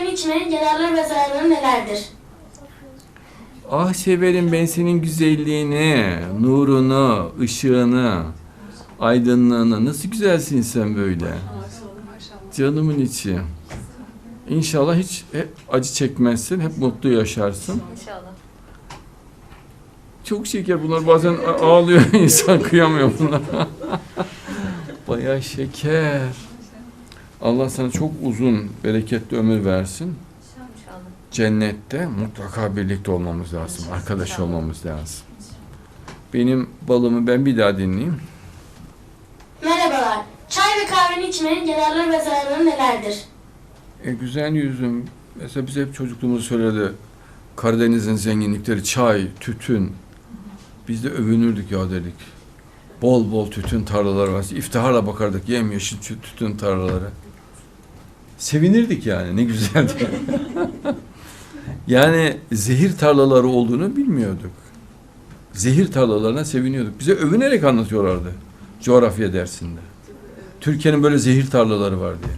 kahveni içmenin yararları ve zararları nelerdir? Ah severim ben senin güzelliğini, nurunu, ışığını, aydınlığını. Nasıl güzelsin sen böyle. Canımın içi. İnşallah hiç hep acı çekmezsin, hep mutlu yaşarsın. İnşallah. Çok şeker bunlar bazen ağlıyor insan kıyamıyor bunlara. Bayağı şeker. Allah sana çok uzun, bereketli ömür versin. Cennette mutlaka birlikte olmamız lazım, arkadaş olmamız lazım. Benim balımı ben bir daha dinleyeyim. Merhabalar. Çay ve kahveni içmenin yararları ve zararları nelerdir? E, güzel yüzüm. Mesela bize hep çocukluğumuz söyledi. Karadeniz'in zenginlikleri çay, tütün. Biz de övünürdük ya dedik. Bol bol tütün tarlaları var. İftiharla bakardık yemyeşil tü- tütün tarlaları. Sevinirdik yani ne güzeldi. yani zehir tarlaları olduğunu bilmiyorduk. Zehir tarlalarına seviniyorduk. Bize övünerek anlatıyorlardı coğrafya dersinde. Türkiye'nin böyle zehir tarlaları var diye.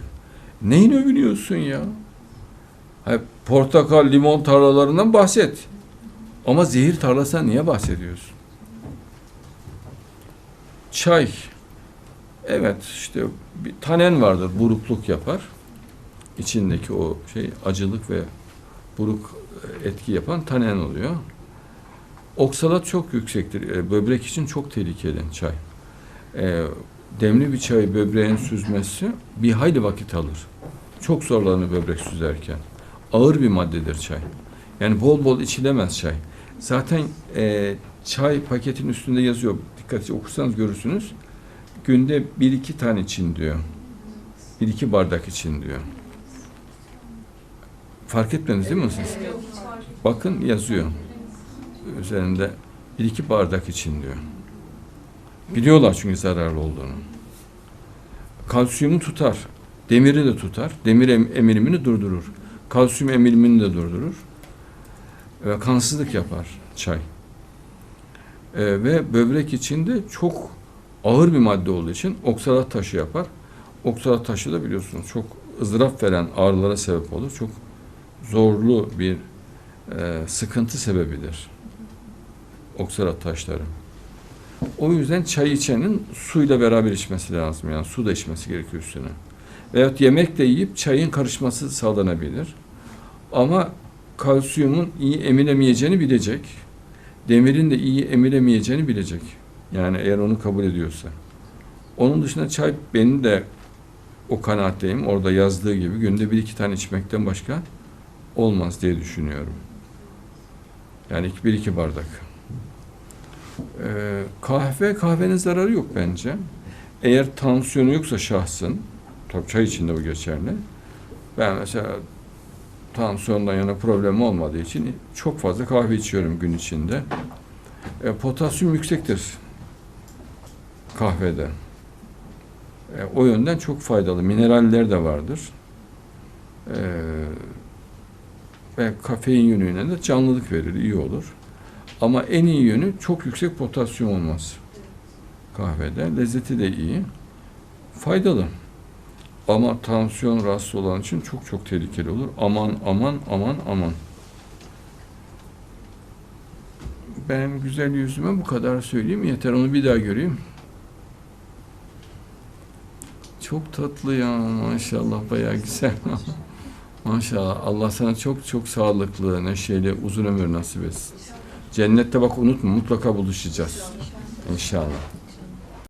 Neyin övünüyorsun ya? Hayır, portakal, limon tarlalarından bahset. Ama zehir tarlasından niye bahsediyorsun? Çay. Evet işte bir tanen vardır, burukluk yapar. İçindeki o şey acılık ve buruk e, etki yapan tanen oluyor. Oksalat çok yüksektir. E, Böbrek için çok tehlikeli çay. E, demli bir çayı böbreğin süzmesi bir hayli vakit alır. Çok zorlanır böbrek süzerken. Ağır bir maddedir çay. Yani bol bol içilemez çay. Zaten e, çay paketin üstünde yazıyor. Dikkatli okursanız görürsünüz. Günde bir iki tane için diyor. Bir iki bardak için diyor. Fark etmediniz değil mi siz? Bakın yazıyor. Üzerinde bir iki bardak için diyor. Biliyorlar çünkü zararlı olduğunu. Kalsiyumu tutar. Demiri de tutar. Demir em- emilimini durdurur. Kalsiyum emilimini de durdurur. Ve kansızlık yapar çay. Ee, ve böbrek içinde çok ağır bir madde olduğu için oksalat taşı yapar. Oksalat taşı da biliyorsunuz çok ızdırap veren ağrılara sebep olur. Çok zorlu bir e, sıkıntı sebebidir. Oksalat taşları. O yüzden çay içenin suyla beraber içmesi lazım. Yani su da içmesi gerekiyor üstüne. Veyahut yemek de yiyip çayın karışması sağlanabilir. Ama kalsiyumun iyi emilemeyeceğini bilecek. Demirin de iyi emilemeyeceğini bilecek. Yani eğer onu kabul ediyorsa. Onun dışında çay benim de o kanaatteyim. Orada yazdığı gibi günde bir iki tane içmekten başka olmaz diye düşünüyorum. Yani bir iki bardak. Ee, kahve, kahvenin zararı yok bence. Eğer tansiyonu yoksa şahsın, tabii çay için de bu geçerli. Ben mesela tansiyondan yana problem olmadığı için çok fazla kahve içiyorum gün içinde. E, potasyum yüksektir kahvede. E, o yönden çok faydalı. Mineraller de vardır. E, ve kafein yönüyle de canlılık verir, iyi olur. Ama en iyi yönü çok yüksek potasyum olması kahvede. Lezzeti de iyi. Faydalı. Ama tansiyon rahatsız olan için çok çok tehlikeli olur. Aman aman aman aman. Ben güzel yüzüme bu kadar söyleyeyim. Yeter onu bir daha göreyim. Çok tatlı ya maşallah bayağı güzel. maşallah Allah sana çok çok sağlıklı, neşeli, uzun ömür nasip etsin. Cennette bak unutma mutlaka buluşacağız. İnşallah.